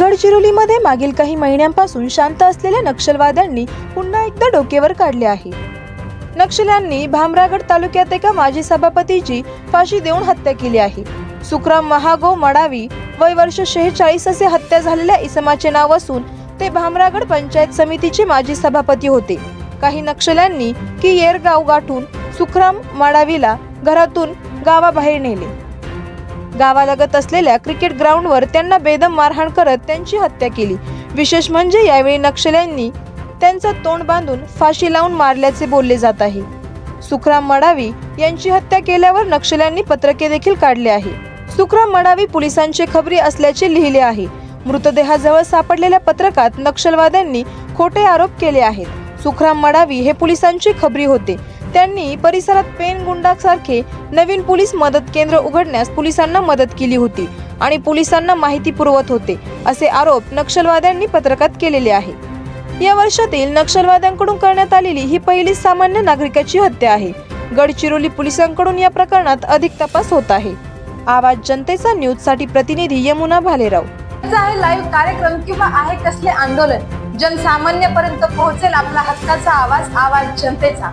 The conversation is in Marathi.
गडचिरोलीमध्ये मागील काही महिन्यांपासून शांत असलेल्या नक्षलवाद्यांनी पुन्हा एकदा डोकेवर काढले आहे. नक्षल्यांनी भामरागड तालुक्यात एका माजी सभापतीची फाशी देऊन हत्या केली आहे. सुखराम महागो मडावी वय वर्ष शेहेचाळीस असे हत्या झालेल्या इसमाचे नाव असून ते भामरागड पंचायत समितीचे माजी सभापती होते. काही नक्षल्यांनी की येरगाव गाठून सुखराम माडावीला घरातून गावाबाहेर नेले. गावालगत असलेल्या क्रिकेट ग्राउंडवर त्यांना बेदम मारहाण करत त्यांची हत्या केली. विशेष म्हणजे यावेळी नक्षल्यांनी त्यांचा तोंड बांधून फाशी लावून मारल्याचे बोलले जात आहे. सुखराम मडावी यांची हत्या केल्यावर नक्षल्यांनी पत्रके देखील काढले आहे. सुखराम मडावी पोलिसांचे खबरी असल्याचे लिहिले आहे. मृतदेहाजवळ सापडलेल्या पत्रकात नक्षलवाद्यांनी खोटे आरोप केले आहेत. सुखराम मडावी हे पोलिसांचे खबरी होते. त्यांनी परिसरात पेन गुंडासारखे नवीन पोलीस मदत केंद्र उघडण्यास पोलिसांना मदत केली होती आणि पोलिसांना माहिती पुरवत होते असे आरोप नक्षलवाद्यांनी पत्रकात केलेले आहे. या वर्षातील नक्षलवाद्यांकडून करण्यात आलेली ही पहिली सामान्य नागरिकाची हत्या आहे. गडचिरोली पोलिसांकडून या प्रकरणात अधिक तपास होत आहे. आवाज जनतेचा न्यूजसाठी प्रतिनिधी यमुना भालेराव. आहे लाईव्ह कार्यक्रम किंवा आहे कसले आंदोलन जनसामान्यपर्यंत पोहोचेल आपला हक्काचा आवाज आवाज जनतेचा.